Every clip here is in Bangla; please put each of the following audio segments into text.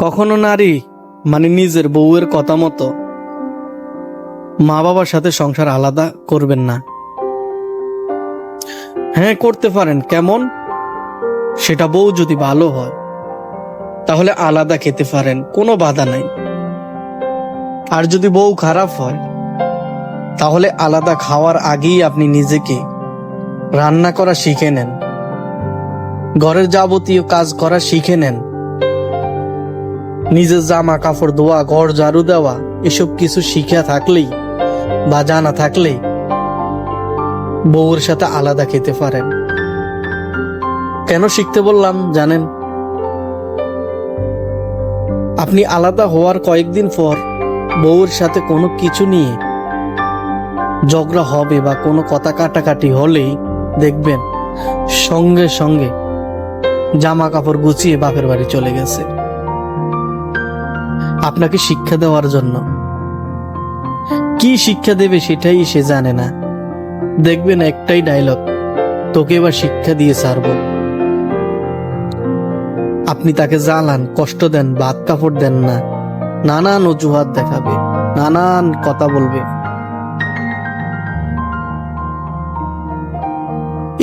কখনো নারী মানে নিজের বউয়ের কথা মতো মা বাবার সাথে সংসার আলাদা করবেন না। হ্যাঁ করতে পারেন। কেমন? সেটা বউ যদি ভালো হয়, তাহলে আলাদা খেতে পারেন, কোনো বাধা নাই। আর যদি বউ খারাপ হয়, তাহলে আলাদা খাওয়ার আগেই আপনি নিজেকে রান্না করা শিখে নেন। ঘরের যাবতীয় কাজ করা শিখে নেন। নিজের জামা কাপড় ধোয়া, ঘর ঝাড়ু দেওয়া, এসব কিছু শিখা থাকলেই বা জানা থাকলেই বউয়ের সাথে আলাদা খেতে পারেন। কেন শিখতে বললাম জানেন? আপনি আলাদা হওয়ার কয়েকদিন পর বউয়ের সাথে কোনো কিছু নিয়ে ঝগড়া হবে বা কোনো কথা কাটাকাটি হলেই দেখবেন সঙ্গে সঙ্গে জামা কাপড় গুছিয়ে বাপের বাড়ি চলে গেছে। আপনাকে শিক্ষা দেওয়ার জন্য। কি শিক্ষা দেবে সেটাই সে জানে না। দেখবেন একটাই ডায়লগ তোকে এবার শিক্ষা দিয়ে ছাড়ব। আপনি তাকে জ্বালান, কষ্ট দেন ভাত কাপড় দেন না। নানান অজুহাত দেখাবে, নানান কথা বলবে।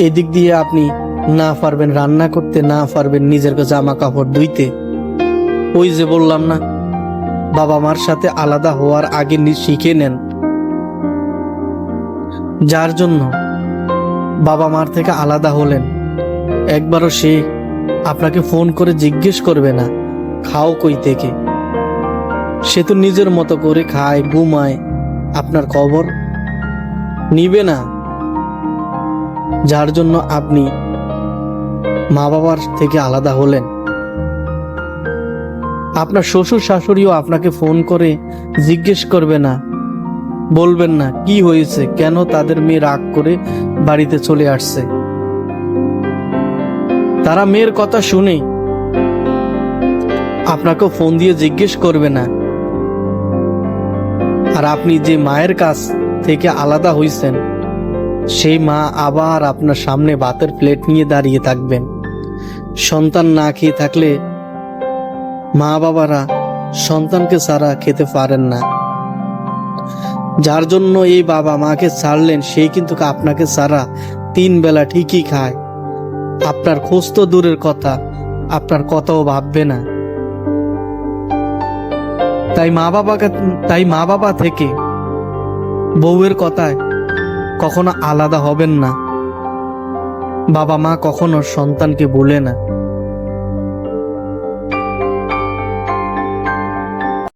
এদিক দিয়ে আপনি না পারবেন রান্না করতে, না পারবেন নিজের জামা কাপড় ধুইতে। ওই যে বললাম না বাবা মার সাথে আলাদা হওয়ার আগে শিখে নেন। যার জন্য বাবা মার থেকে আলাদা হলেন। একবারও সে আপনাকে ফোন করে জিজ্ঞেস করবে না, খাও কই থেকে? সে তো নিজের মতো করে খায়, ঘুমায়। আপনার খবর নিবে না। যার জন্য আপনি মা বাবার থেকে আলাদা হলেন। আপনার শ্বশুর শাশুড়িও আপনাকে ফোন করে জিজ্ঞেস করবে না। বলবেন না, কি হয়েছে? কেন তাদের মেয়ে রাগ করে বাড়িতে চলে আসছে? তারা মেয়ের কথা শুনে আপনাকে ফোন দিয়ে জিজ্ঞেস করবে না। আর আপনি যে মায়ের কাছ থেকে আলাদা হইছেন, সেই মা আবার আপনার সামনে ভাতের প্লেট নিয়ে দাঁড়িয়ে থাকবেন। সন্তান না খেয়ে থাকলে মা বাবারা সন্তানকে ছাড়া খেতে পারেন না। যার জন্য এই বাবা মাকে ছাড়লেন সেই কিন্তু আপনাকে ছাড়া তিন বেলা ঠিকই খায়। আপনার খোঁজ তো দূরের কথা, আপনার কথাও ভাববে না। তাই মা বাবাকে তাই মা বাবা থেকে বউয়ের কথায় কখনো আলাদা হবেন না। বাবা মা কখনো সন্তানকে বলে না।